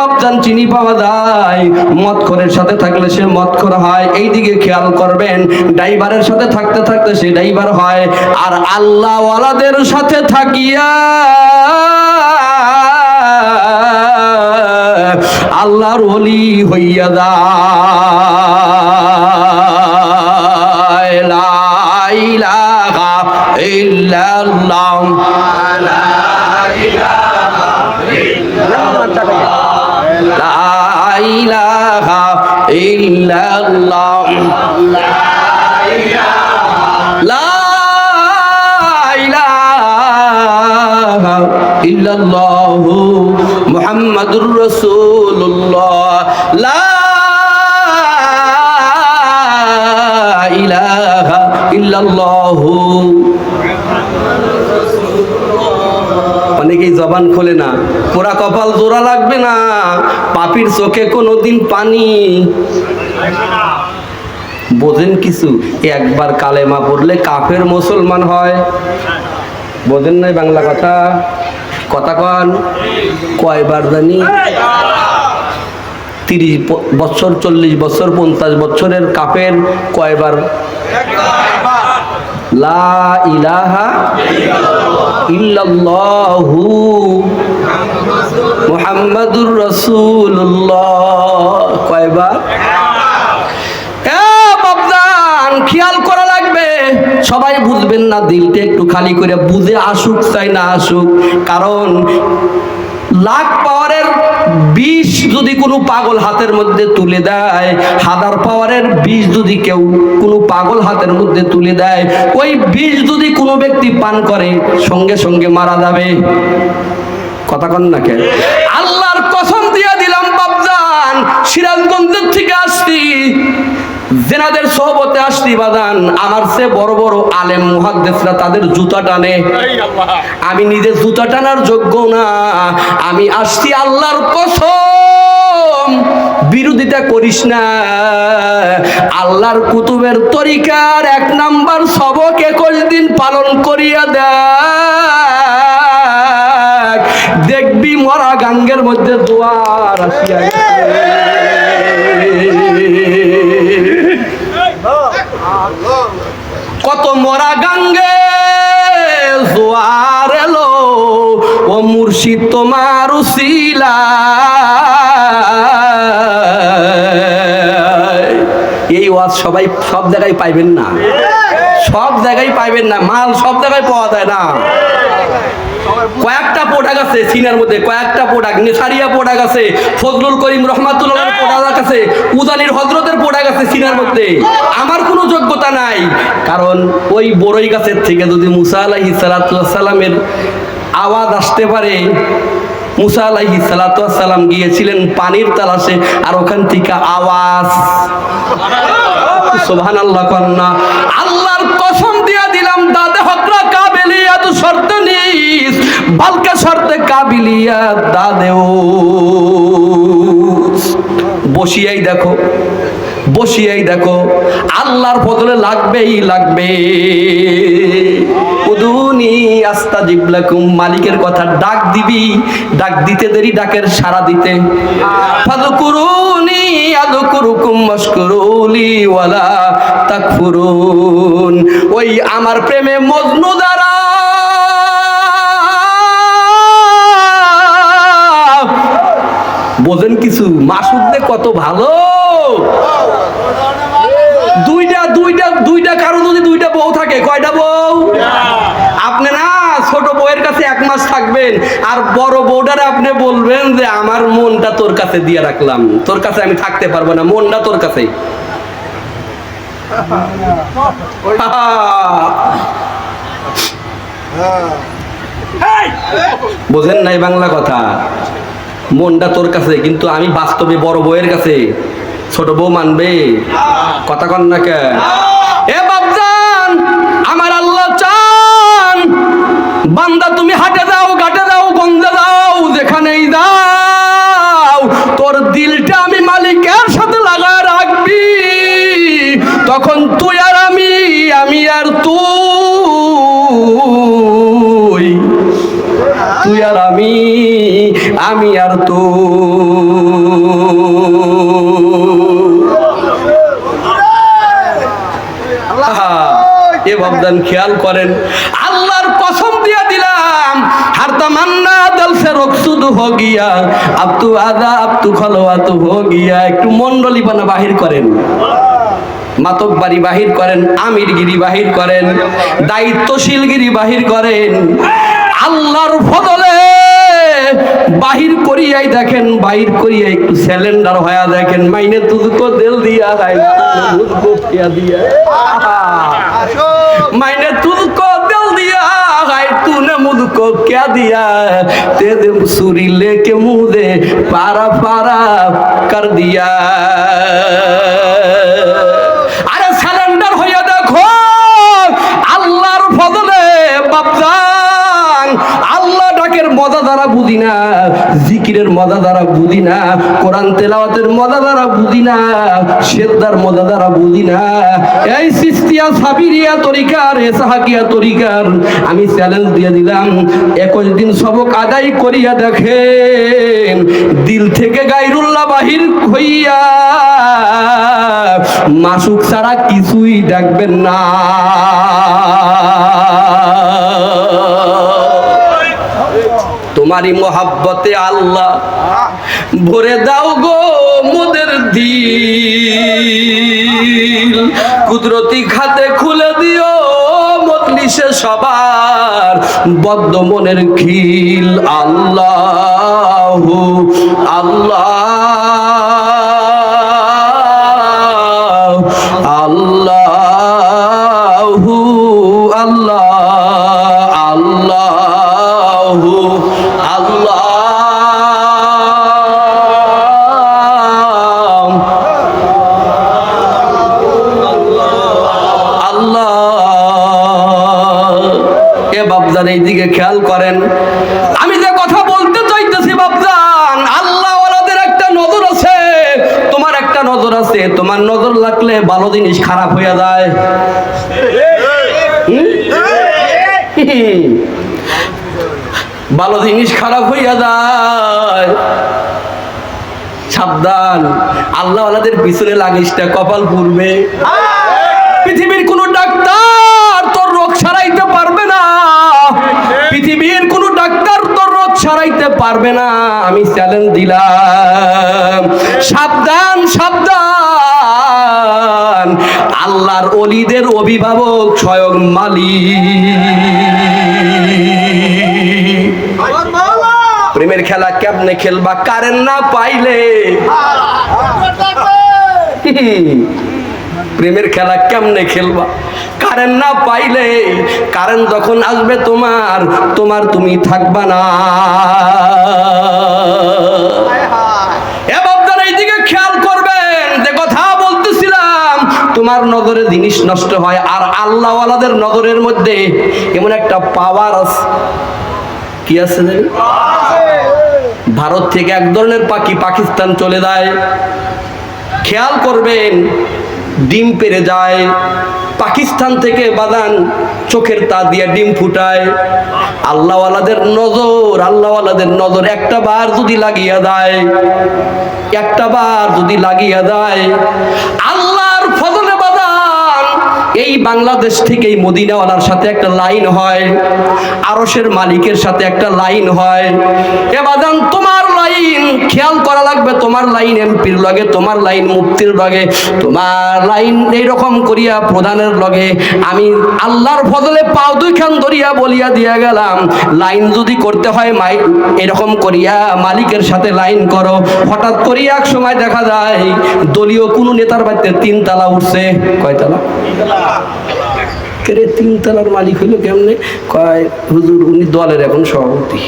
বাপজান চিনি পাওয়া যায়। মদখরের সাথে থাকলে সে মদখর হয়। এই দিকে খেয়াল করবেন, ড্রাইভারের সাথে থাকতে থাকতে সে ড্রাইভার হয়। আর আল্লাহ ওয়ালাদের সাথে থাকিয়া আল্লাহর ওলি হইয়া লা ইলাহা ইল্লাল্লাহ। ইলাহা ইল্লাল্লাহ। লা ইলাহা ইল্লাল্লাহ মুহাম্মাদুর রাসূলুল্লাহ। লা ইলাহা ইল্লাল্লাহ। অনেকেই জবান খোলে না। পোড়া কপাল জোড়া লাগবে না। পাপির চোখে কোনো দিন পানি। বোঝেন কিছু? একবার কালেমা পড়লে কাফের মুসলমান হয়। বোঝেন নাই বাংলা কথা? কথা কন। কয়বার জানি? তিরিশ বছর, চল্লিশ বছর, পঞ্চাশ বছরের কাফের কয়বার? লা ইলাহা ইল্লাল্লাহু মুহাম্মাদুর রাসূলুল্লাহ। কয়বার? খেয়াল করা লাগবে। সবাই বুঝবেন না, দিলটা একটু খালি করে বুঝে আসুক চাই না আসুক। কারণ লাখ পাওয়ারের বিষ যদি কোনো পাগল হাতের মধ্যে তুলে দেয়, হাজার পাওয়ারের বিষ যদি কেউ কোনো পাগল হাতের মধ্যে তুলে দেয়, ওই বিষ যদি কোনো ব্যক্তি পান করে, সঙ্গে সঙ্গে মারা যাবে। কথা কন না কে আল্লাহর কসম দিয়ে দিলাম, বাপজান, সিরাজগঞ্জের থেকে আসছি, জেনাদের সহবতে আসছি বাদান আমার সে বড় বড় আলেম মুহাদ্দেসরা তাদের জুতা টানে। আমি নিজে জুতা টানার যোগ্য না। আমি আসছি আল্লাহর কসম। বিরোধিতা করিস না। আল্লাহর কুতুবের তরিকার এক নাম্বার সবক একুশ দিন পালন করিয়া মরা গাঙ্গের মধ্যে দুয়ার আসিয়া কত মরা গাঙ্গে জোয়ার এলো, ও মুর্শিদ তোমার এই ওয়াজ সবাই সব জায়গায় পাইবেন না। সব জায়গায় পাইবেন না, মাল সব জায়গায় পাওয়া যায় না। কয়েকটা প্রোডাক্ট আছে সিনার মধ্যে, কয়েকটা প্রোডাক্ট নেসারিয়া প্রোডাক্ট আছে, ফজলুল করিম রহমাতুল্লাহ প্রোডাক্ট আছে উদানির হজরতের প্রোডাক্ট আছে সিনার মধ্যে। আমার কোনো যোগ্যতা নাই, কারণ ওই বড়ই গাছের থেকে যদি মুসা আলাহি সালামের আওয়াজ আসতে পারে, মুসা আলাহি সালাম গিয়েছিলেন পানির তালাশে, আর ওখান থেকে আওয়াজ। সোভান আল্লাহ কন্যা, আল্লাহর কসম দিয়া দিলাম, দাদে হকরা কাবেলিয়াত শর্ত নিস বালকা শর্তে কাবিলিয়াত দাদেও বসিয়াই দেখো বসিয়াই দেখো, আল্লাহর বদলে লাগবেই লাগবে। উদুনি আস্তাজিব লাকুম, মালিকের কথা ডাক দিবি, ডাক দিতে দেরি, ডাকের সারা দিতে। ফাদকুরুনি আদকুরুকুম মাশকুরুলি ওয়ালা তাকফুরুন। ওই আমার প্রেমে মজনু দ্বারা কিছু? মাসুদ কত ভালো। দুইটা দুইটা দুইটা কারও যদি দুইটা বউ থাকে কয়টা বউ? আপনি না ছোট বউয়ের কাছে এক মাস থাকবেন আর বড় বউটারে আপনি বলবেন যে আমার মনটা তোর কাছে দিয়ে রাখলাম। তোর কাছে আমি থাকতে পারব না মনটা তোর কাছে। বোঝেন নাই বাংলা কথা। মনটা তোর কাছে, কিন্তু আমি বাস্তবে বড় বউয়ের কাছে। ছোট বউ মানবে? কথা কন না এ বাপজান! আমি আর তো এ বাবদান খেয়াল করেন। আল্লাহর কসম দিয়া দিলাম, হার তামান্না দল সে রকসুদ হো গিয়া আব তু আদা আব তু খলওয়াত হো গিয়া। একটু মন্ডলী বানা বাহির করেন। মাতক বাড়ি বাহির করেন, আমিরগিরি বাহির করেন, দায়িত্বশীলগিরি বাহির করেন। আল্লাহর ফদলে বাহির করিয়াই দেখেন বাহির করিয়া একটু স্যালেন্ডার হয়া দেখেন মাইনে তুদুকো দেল দিয়া হাই গোপিয়া দিয়া। মাইনে তুদুকো দেল দিয়া হাই তুনে মুদুকো ক্যা দিয়া। তে দে সুরি লেকে মুদে পারা পারা কর দিয়া। বুঝি না কোরআন তেলাওয়াতের মজা দ্বারা বুঝি না সেদ্দার মজা দ্বারা বুঝি না এই সিস্তিয়া সাবিরিয়া তরিকার এসাহাকিয়া তরিকার, আমি চ্যালেঞ্জ দিয়ে দিলাম একুশ দিন সবক আদায় করিয়া দেখেন, দিল থেকে গাইরুল্লাহ বাহির হইয়া, মাসুক ছাড়া কিছুই দেখবেন না। তোমারই মোহাব্বতে আল্লাহ ভরে দাও গো মোদের দিল। কুদরতি খাতে খুলে দিও মজলিসে সবার বদ্ধ মনের খিল। আল্লাহ আল্লাহ আল্লাহ আল্লাহ আল্লাহ। এ বাবজান এই দিকে খেয়াল করেন। আমি যে কথা বলতে চাইতেছি বাবজান আল্লাহ একটা নজর আছে। তোমার একটা নজর আছে, তোমার নজর লাগলে ভালো জিনিস খারাপ হইয়া যায়। ভালো জিনিস খারাপ হইয়া যায়। সাবধান আল্লাহ আল্লাহদের পিছনে লাগিস না কপাল পুরবে পৃথিবীর কোন ডাক্তার তোর রোগ সারাইতে পারবে না পৃথিবীর কোন রোগ সারাইতে পারবে না। আমি চ্যালেঞ্জ দিলাম। সাবধান সাবধান। আল্লাহর অলিদের অভিভাবক স্বয়ং মালিক। প্রেমের খেলা কেমনে খেলবা কারেন্ট না পাইলে? প্রেমের খেলা কেমনে খেলবা? কারেন্ট না পাইলে কারেন্ট যখন আসবে তোমার তোমার তুমি থাকবা না। তোমার নজরে জিনিস নষ্ট হয় আর আল্লাহওয়ালাদের নজরের মধ্যে এমন একটা পাওয়ার আছে। কি আছে ভারত থেকে এক ধরনের পাখি পাকিস্তান চলে যায়। খেয়াল করবেন ডিম পেরে যায়, পাকিস্তান থেকে বাদান চোখের তা দিয়ে ডিম ফুটায়। আল্লাহওয়ালাদের নজর আল্লাহওয়ালাদের নজর একটা বার যদি লাগিয়া দেয় একটা বার যদি লাগিয়া দেয় আল্লাহর ফজলে বাদান, এই বাংলাদেশ থেকে এই মদিনাওয়ালার সাথে একটা লাইন হয় আরসের মালিকের সাথে একটা লাইন হয়। এ বাদান, তোমার খেয়াল করা লাগবে, তোমার লাইন এমপির লগে, তোমার লাইন মুক্তির লগে, তোমার লাইন এইরকম করিয়া প্রধানের লগে। আমি আল্লাহর ফজলে পাও দুইখান ধরিয়া বলিয়া দিয়া গেলাম, লাইন যদি করতে হয় মাই, এরকম করিয়া মালিকের সাথে লাইন করো। হঠাৎ করিয়া এক সময় দেখা যায়, দলীয় কোনো নেতার বাড়িতে তিন তালা উঠছে। কয়তলা? কেরে তিন তালার মালিক হইল কেমনে? কয়, হুজুর, উনি দলের এখন সভাপতি।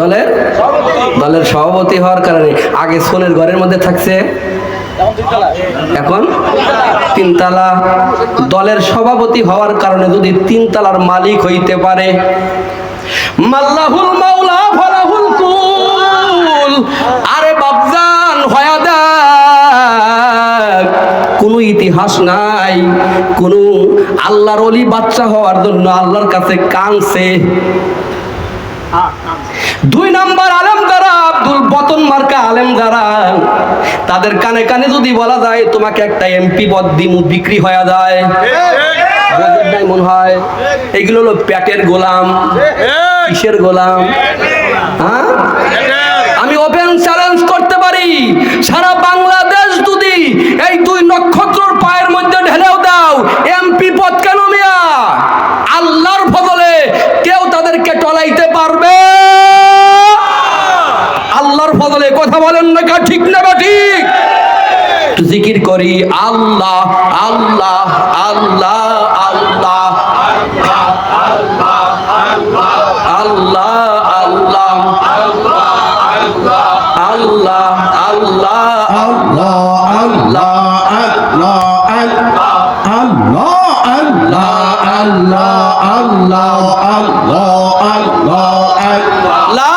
দলের? দলের সভাপতি হওয়ার কারণে আগে স্কুলের ঘরের মধ্যে থাকছে। এখন তিনতলা। দলের সভাপতি হওয়ার কারণে যদি তিনতলার মালিক হইতে পারে। মাল্লাহুল মাওলা ফলাহুল কুল। ইতিহাস নাই। কোনো আল্লাহর অলি বাচ্চা হওয়ার জন্য আল্লাহর কাছে কানছে দুই নাম্বার আলেম যারা, আব্দুল বতন মার্কা আলেম যারা, তাদের কানে কানে যদি বলা যায়, তোমাকে একটা এমপি পদ দিমু, বিক্রি হয়ে যায়। মনে হয়, এগুলো হলো প্যাটের গোলাম, কিসের গোলাম? হ্যাঁ? আমি ওপেন চ্যালেঞ্জ করতে পারি, সারা বাংলাদেশ যদি এই দুই ঢেলেও দাও এমপি পদ কেন মিয়া? আল্লাহর ফজলে কেউ তাদেরকে টলাইতে পারবে? আল্লাহর ফজলে কথা বলেন না ঠিক না বা ঠিক? জিকির করি, আল্লাহ আল্লাহ আল্লাহ। Allah, Allah, Allah. লা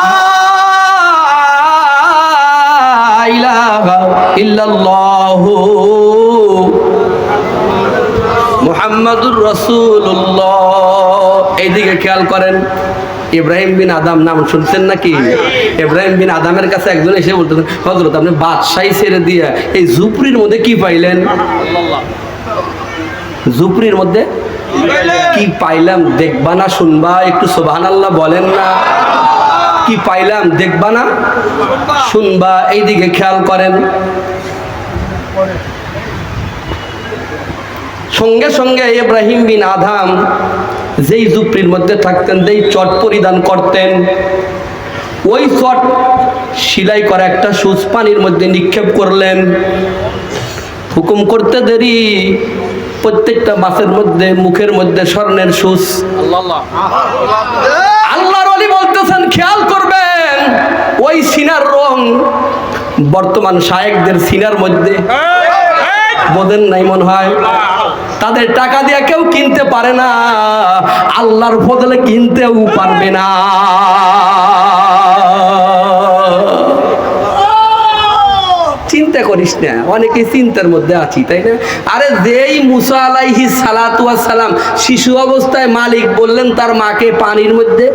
ইলাহা ইল্লাল্লাহু মুহাম্মাদুর রাসূলুল্লাহ। এইদিকে খেয়াল করেন ইব্রাহিম বিন আদাম নাম শুনছেন নাকি? ইব্রাহিম বিন আদামের কাছে একজন এসে বলতেন হজরত আপনি বাদশাহী ছেড়ে দিয়ে এই ঝুপড়ির মধ্যে কি পাইলেন? ঝুপড়ির মধ্যে কি পাইলাম দেখবা না শুনবা? একটু সোবাহান আল্লাহ বলেন না। কি পাইলাম দেখবা না? শুনবা, এইদিকে খেয়াল করেন। সঙ্গে সঙ্গে ইব্রাহিম বিন আধাম যেই ঝুপড়ির মধ্যে থাকতেন, যেই চট পরিধান করতেন, ওই চট সিলাই করা একটা সুচ পানির মধ্যে নিক্ষেপ করলেন। হুকুম করতে দেরি। প্রত্যেকটা মাছের মধ্যে মুখের মধ্যে স্বর্ণের সুচ। আল্লাহর অলি বলতেছেন খেয়াল করবেন ওই সিনার রং বর্তমান শায়েকদের সিনার মধ্যে। বোধেন নাই মনে হয়? তাদের টাকা দিয়ে কেউ কিনতে পারে না আল্লাহর ফজলে কিনতেও পারবে না চিন্তা করিস না। অনেকে চিন্তার মধ্যে আছি তাই না? আরে যেই মুসা আলাইহি সালাতু ওয়াস সালাম শিশু অবস্থায় মালিক বললেন তার মাকে পানির মধ্যে?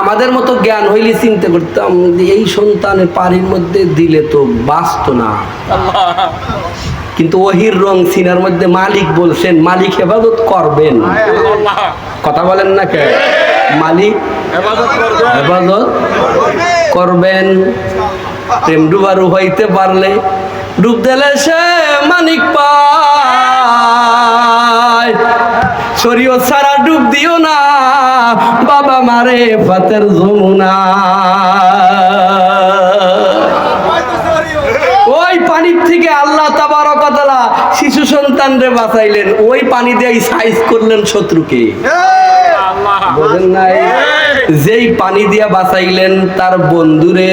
আমাদের মতো জ্ঞান হইলে চিন্তা করতাম এই সন্তানের পানির মধ্যে দিলে তো বাঁচত না। কিন্তু ওহির রং সিনার মধ্যে মালিক বলছেন মালিক হেফাজত করবেন। কথা বলেন না কে? মালিক হেফাজত করবেন। প্রেম ডুবারু হইতে পারলে ডুব দিলে সে মানিক পায়। শরীয় সারা ডুব দিও না বাবা মারে ফাতের যমুনা। ওই পানির থেকে আল্লাহ তাবারকাতালা শিশু সন্তানরে বাঁচাইলেন। ওই পানি দিয়েই সাইজ করলেন শত্রুকে। বোঝেন নাই? যেই পানি দিয়া বাঁচাইলেন তার বন্ধুরে,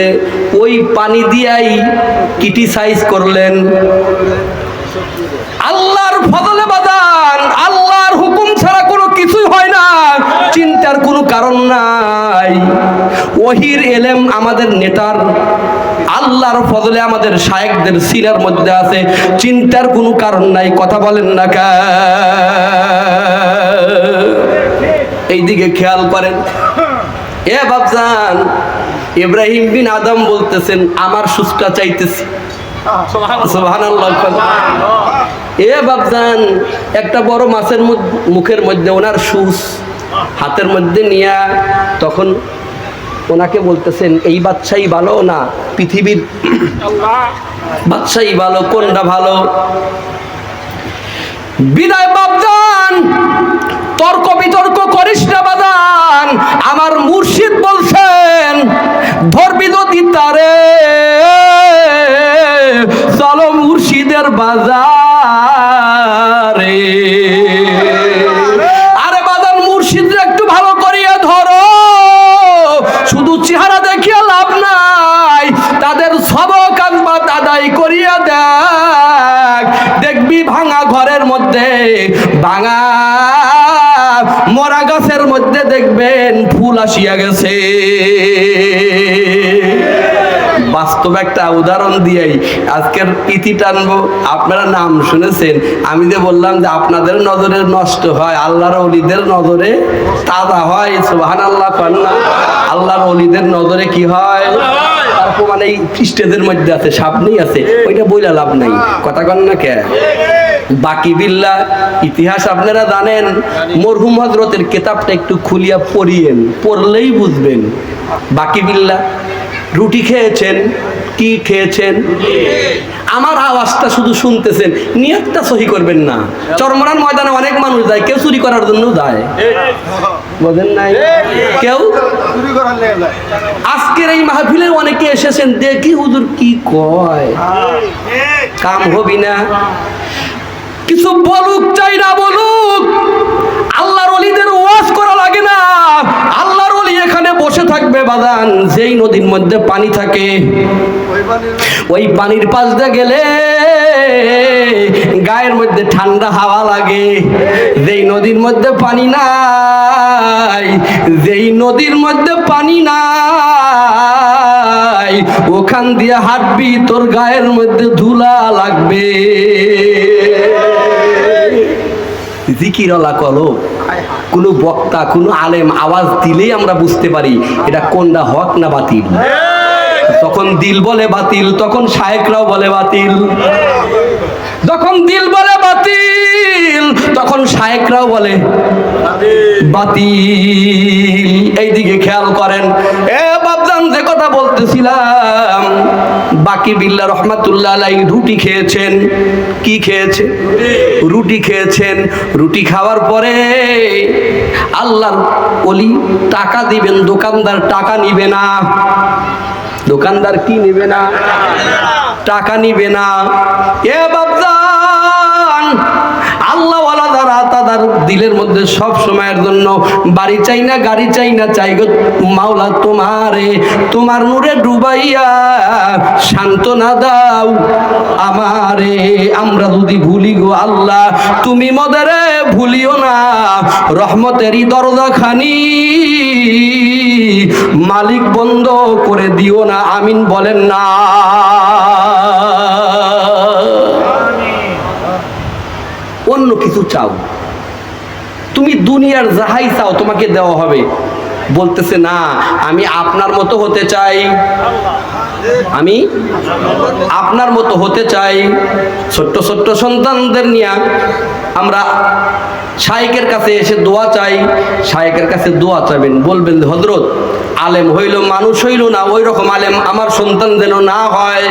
ওই পানি দিয়াই ক্রিটিসাইজ করলেন। আল্লাহর ফজলে বাদান আল্লাহর হুকুম ছাড়া কোনো কিছুই হয় না, চিন্তার কোনো কারণ নাই। ওহির এলেম আমাদের নেতার, আল্লাহর ফজলে আমাদের শায়েকদের সিনার মধ্যে আছে, চিন্তার কোনো কারণ নাই, কথা বলেন না কা এইদিকে খেয়াল করেন। এ বাবজান ইব্রাহিম বিন আদম বলতেছেন আমার সুস্থা চাইতেছি। এ বাবজান একটা বড় মাছের মুখের মধ্যে ওনার সুস হাতের মধ্যে নিয়া তখন ওনাকে বলতেছেন এই বাচ্চাই ভালো না পৃথিবীর? বাচ্চাই ভালো কোনটা ভালো? বিদায় বাবজান তর্ক বিতর্ক করিস না বাদান। আমার মুর্শিদ বলছেন, ধরবি যদি চলো মুর্শিদের বাজারে। আরে বাদান মুর্শিদ একটু ভালো করিয়া ধরো। শুধু চেহারা দেখিয়া লাভ নাই, তাদের সবক আজবাদ আদায় করিয়া দেখ। দেখবি ভাঙা ঘরের মধ্যে ভাঙা মরা গাছের মধ্যে দেখবেন ফুল আসিয়া গেছে। বাস্তব একটা উদাহরণ দিয়েই আজকের ইতি টানবো। আপনারা নাম শুনেছেন। আমি যে বললাম যে আপনাদের নজরে নষ্ট হয়, আল্লাহর অলিদের নজরে তাজা হয় সুবাহান আল্লাহ কন্যা আল্লাহর অলিদের নজরে কি হয়? মানে এই খ্রিস্টানদের মধ্যে আছে, সামনেই আছে। ওইটা বইলা লাভ নাই। কথা কন না কে? বাকি বিল্লা, ইতিহাস আপনারা জানেন, মরহুম হজরতের কেতাবটা একটু খুলিয়া পড়িয়েন, পড়লেই বুঝবেন। বাকি বিল্লা, রুটি খেয়েছেন, কি খেয়েছেন? আমার আওয়াজটা শুধু শুনতেছেন, নিয়তটা সহি করবেন না। চরমরান ময়দানে অনেক মানুষ যায়, কেউ চুরি করার জন্য যায়। নাই? কেউ? আজকের এই মাহফিলে অনেকে এসেছেন, দেখি হুজুর কি কয়। কাম হবি না? কিছু বলুক, চাই না বলুক। আল্লাহর অলিদের ওয়াজ করা লাগে না। আল্লাহর অলি এখানে বসে থাকবে বাদান, যেই নদীর মধ্যে পানি থাকে। ওই পানির পাশ দিয়ে গেলে গায়ের মধ্যে ঠান্ডা হাওয়া লাগে। যেই নদীর মধ্যে পানি নাই, যেই নদীর মধ্যে পানি নাই, ওখান দিয়ে হাঁটবি, তোর গায়ের মধ্যে ধুলা লাগবে। জিকিরলা কলো কোনো বক্তা, কোনো আলেম আওয়াজ দিলেই আমরা বুঝতে পারি এটা কোনটা হক না বাতিল। তখন দিল বলে বাতিল, তখন শায়েকরাও বলে বাতিল। যখন দিল বলে বাতিল, তখন শায়েকরাও বলে বাতিল। এইদিকে খেয়াল করেন। এ বাবজান যে কথা বলতেছিলাম বাকি বিল্লা রহমাতুল্লাহ আলাই রুটি খেয়েছেন। কি খেয়েছে? রুটি খেয়েছেন। রুটি খাওয়ার পরে আল্লাহর অলি টাকা দিবেন, দোকানদার টাকা নিবে না। দোকানদার কি নিবে না? টাকা নিবে না। এ যারা তাদের দিলের মধ্যে সব সময়ের জন্য, বাড়ি চাই না, গাড়ি চাই না, চাই গো মাওলা তোমারে, তোমার নূরে ডুবাইয়া সান্ত্বনা দাও আমারে। আমরা যদি ভুলি গো আল্লাহ, তুমি মদারে ভুলিও না, রহমতেরই দরজা খানি মালিক বন্ধ করে দিও না, আমিন বলেন না। অন্য কিছু চাও। তুমি দুনিয়ার যাহাই চাও তোমাকে দেওয়া হবে। বলতেছে না আমি আপনার মতো হতে চাই। আমি আপনার মতো হতে চাই। ছোট্ট ছোট্ট সন্তানদের নিয়ে আমরা শাইকের কাছে এসে দোয়া চাই। শাইকের কাছে দোয়া চাবেন বলবেন হজরত আলেম হইল মানুষ হইল না ওই রকম আলেম আমার সন্তান যেন না হয়।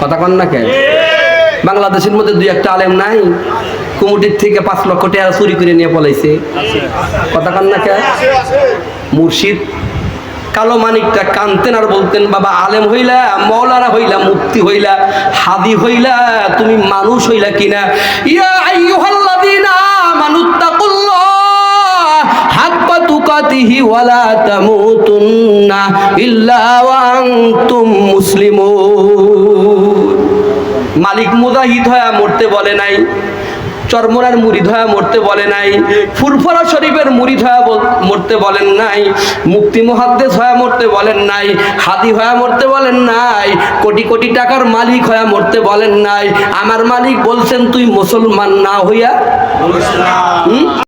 কথা কন না কেন? বাংলাদেশের মধ্যে দুই একটা আলেম নাই? কুমুটির থেকে পাঁচ লক্ষ টাকা চুরি করে নিয়ে পলাইছে। কথা কন না কেন মুর্শিদ, কালো মানিকটা কানতেন আর বলতেন, বাবা, আলেম হইলা, মৌলানা হইলা মুক্তি হইলা, হাদি হইলা, তুমি মানুষ হইলা কিনা? ইয়া মালিক মুজাহিদ হয়ে মরতে বলে নাই। চরমরার মুড়ি হয়ে মরতে বলে নাই ফুরফরা শরীফের মুড়ি হয়ে মরতে বলেন নাই মুক্তি মহাদ্দেশ হয়ে মরতে বলেন নাই হাদি হয়ে মরতে বলেন নাই কোটি কোটি টাকার মালিক হয়ে মরতে বলেন নাই আমার মালিক বলছেন তুই মুসলমান না হইয়া হুম?